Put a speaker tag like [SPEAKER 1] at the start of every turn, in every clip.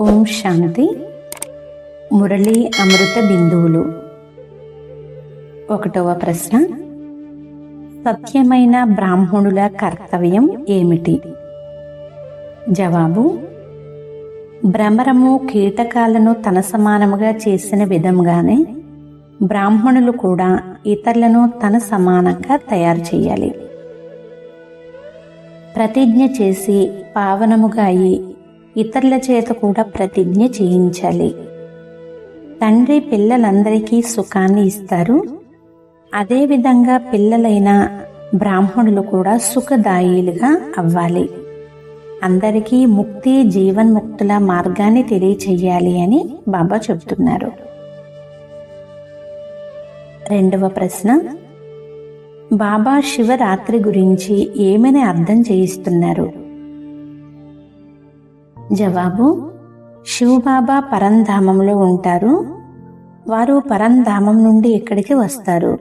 [SPEAKER 1] ఓం శాంతి. మురళీ అమృత బిందువులు. ఒకటవ ప్రశ్న. సత్యమైన బ్రాహ్మణుల కర్తవ్యం ఏమిటి? జవాబు. భ్రమరము కీటకాలను తన సమానముగా చేసిన విధంగానే బ్రాహ్మణులు కూడా ఇతరులను తన సమానంగా తయారు చేయాలి. ప్రతిజ్ఞ చేసి పావనముగా అయి ఇతరుల చేత కూడా ప్రతిజ్ఞ చేయించాలి. తండ్రి పిల్లలందరికీ సుఖాన్ని ఇస్తారు. అదేవిధంగా పిల్లలైన బ్రాహ్మణులు కూడా సుఖదాయిలుగా అవ్వాలి. అందరికీ ముక్తి జీవన్ముక్తుల మార్గాన్ని తెలియచేయాలి అని బాబా చెబుతున్నారు. రెండవ ప్రశ్న. బాబా శివరాత్రి గురించి ఏమని అర్థం చేయిస్తున్నారు? జవాబు శివబాబా పరంధామంలో ఉంటారు. వారు పరంధామం నుండి ఇక్కడికి వస్తారు.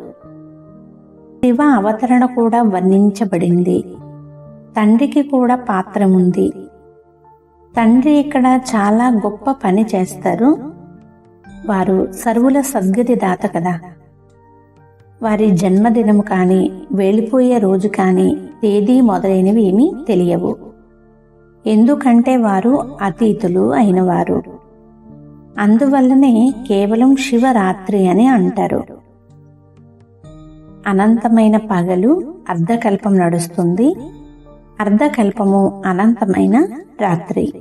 [SPEAKER 1] శివ అవతరణ కూడా వర్ణించబడింది. తండ్రికి కూడా పాత్ర ఉంది తండ్రి ఇక్కడ చాలా గొప్ప పని చేస్తారు. వారు సర్వుల సద్గతి దాత కదా. వారి జన్మదినము కానీ వెళ్ళిపోయే రోజు కానీ తేదీ మొదలైనవి ఏమీ తెలియవు. ఎందుకంటే వారు అతీతులు అయినవారు. అందువల్లనే కేవలం శివరాత్రి అని అంటారు. అనంతమైన పగలు అర్ధకల్పం నడుస్తుంది. అర్ధకల్పము అనంతమైన రాత్రి.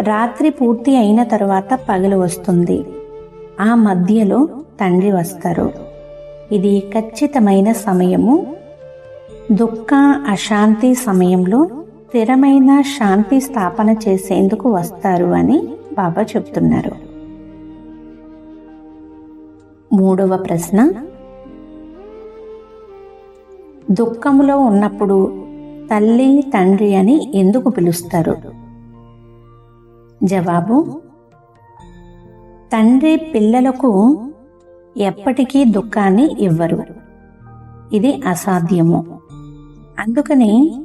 [SPEAKER 1] రాత్రి పూర్తి అయిన తరువాత పగలు వస్తుంది. ఆ మధ్యలో తండ్రి వస్తారు. ఇది ఖచ్చితమైన సమయము. దుఃఖ అశాంతి సమయంలో స్థిరమైన శాంతి స్థాపన చేసేందుకు వస్తారు అని బాబా చెప్తున్నారు. మూడవ ప్రశ్న. దుఃఖములో ఉన్నప్పుడు తల్లి తండ్రి అని ఎందుకు పిలుస్తారు? జవాబు తండ్రి పిల్లలకు ఎప్పటికీ దుఃఖాన్ని ఇవ్వరు. ఇది అసాధ్యము. అందుకని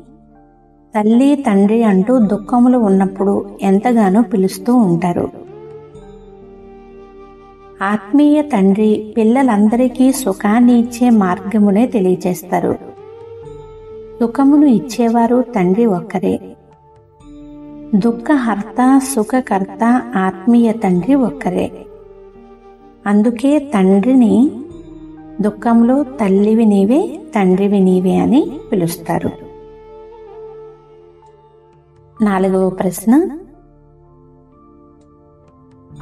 [SPEAKER 1] తల్లి తండ్రి అంటూ దుఃఖములు ఉన్నప్పుడు ఎంతగానో పిలుస్తూ ఉంటారు. ఆత్మీయ తండ్రి పిల్లలందరికీ సుఖాన్ని ఇచ్చే మార్గమునే తెలియచేస్తారు సుఖమును ఇచ్చేవారు తండ్రి ఒక్కరే. దుఃఖహర్త సుఖకర్త ఆత్మీయ తండ్రి ఒక్కరే. అందుకే తండ్రిని దుఃఖంలో తల్లివి నీవే తండ్రివి నీవే అని పిలుస్తారు. నాలుగవ ప్రశ్న.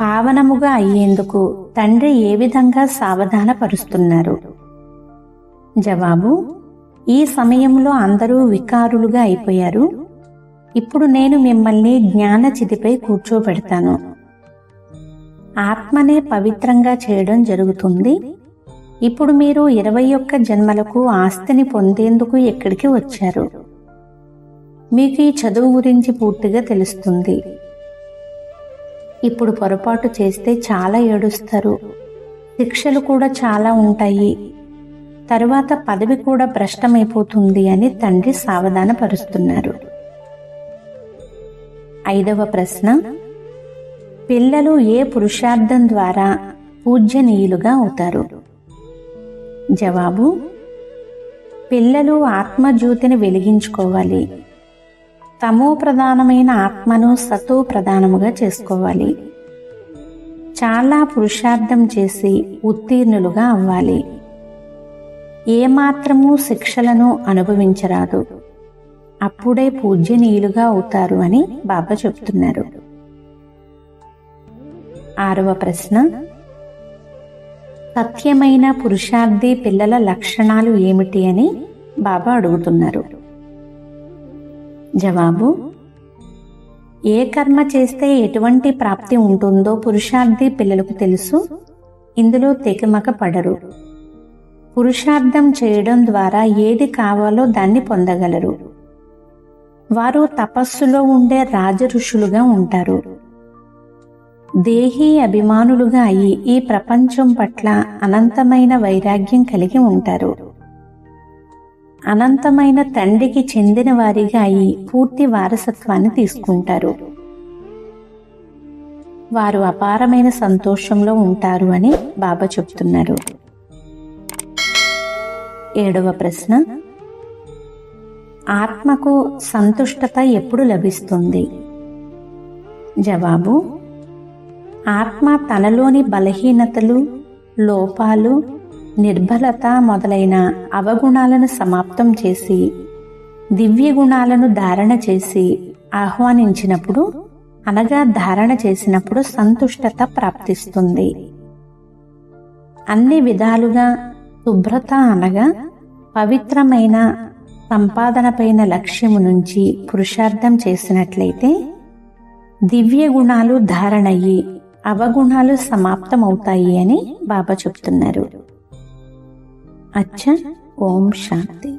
[SPEAKER 1] పావనముగా అయ్యేందుకు తండ్రి ఏ విధంగా సావధానపరుస్తున్నారు? జవాబు ఈ సమయంలో అందరూ వికారులుగా అయిపోయారు. ఇప్పుడు నేను మిమ్మల్ని జ్ఞాన చితిపై కూర్చోబెడతాను. ఆత్మనే పవిత్రంగా చేయడం జరుగుతుంది. ఇప్పుడు మీరు ఇరవై ఒక్క జన్మలకు ఆస్తిని పొందేందుకు ఇక్కడికి వచ్చారు? మీకు ఈ చదువు గురించి పూర్తిగా తెలుస్తుంది. ఇప్పుడు పొరపాటు చేస్తే చాలా ఏడుస్తారు. శిక్షలు కూడా చాలా ఉంటాయి. తరువాత పదవి కూడా భ్రష్టమైపోతుంది అని తండ్రి సావధానపరుస్తున్నారు. ఐదవ ప్రశ్న. పిల్లలు ఏ పురుషార్థం ద్వారా పూజ్యనీయులుగా అవుతారు? జవాబు. పిల్లలు ఆత్మజ్యోతిని వెలిగించుకోవాలి. తమో ప్రధానమైన ఆత్మను సతో ప్రధానముగా చేసుకోవాలి. చాలా పురుషార్థం చేసి ఉత్తీర్ణులుగా అవ్వాలి. ఏమాత్రము శిక్షలను అనుభవించరాదు. అప్పుడే పూజ్యనీయులుగా అవుతారు అని బాబా చెప్తున్నారు. ఆరవ ప్రశ్న. సత్యమైన పురుషార్థి పిల్లల లక్షణాలు ఏమిటి అని బాబా అడుగుతున్నారు. జవాబు ఏ కర్మ చేస్తే ఎటువంటి ప్రాప్తి ఉంటుందో పురుషార్థి పిల్లలకు తెలుసు ఇందులో తెగమక పడరు. పురుషార్థం చేయడం ద్వారా ఏది కావాలో దాన్ని పొందగలరు. వారు తపస్సులో ఉండే రాజ ఋషులుగా ఉంటారు. దేహీ అభిమానులుగా అయి ఈ ప్రపంచం పట్ల అనంతమైన వైరాగ్యం కలిగి ఉంటారు. అనంతమైన తండ్రికి చెందిన వారిగా అయి పూర్తి వారసత్వాన్ని తీసుకుంటారు. వారు అపారమైన సంతోషంలో ఉంటారు అని బాబా చెప్తున్నారు. ఏడవ ప్రశ్న. ఆత్మకు సంతుష్టత ఎప్పుడు లభిస్తుంది? జవాబు. ఆత్మ తనలోని బలహీనతలు లోపాలు నిర్బలత మొదలైన అవగుణాలను సమాప్తం చేసి దివ్య గుణాలను ధారణ చేసి ఆహ్వానించినప్పుడు అనగా ధారణ చేసినప్పుడు సంతుష్టత ప్రాప్తిస్తుంది. అన్ని విధాలుగా శుభ్రత అనగా పవిత్రమైన సంపాదనపైన లక్ష్యము నుంచి పురుషార్థం చేసినట్లయితే దివ్య గుణాలు ధారణయ్యి అవగుణాలు సమాప్తమవుతాయి అని బాబా చెప్తున్నారు. అచ్చ ఓం శాంతి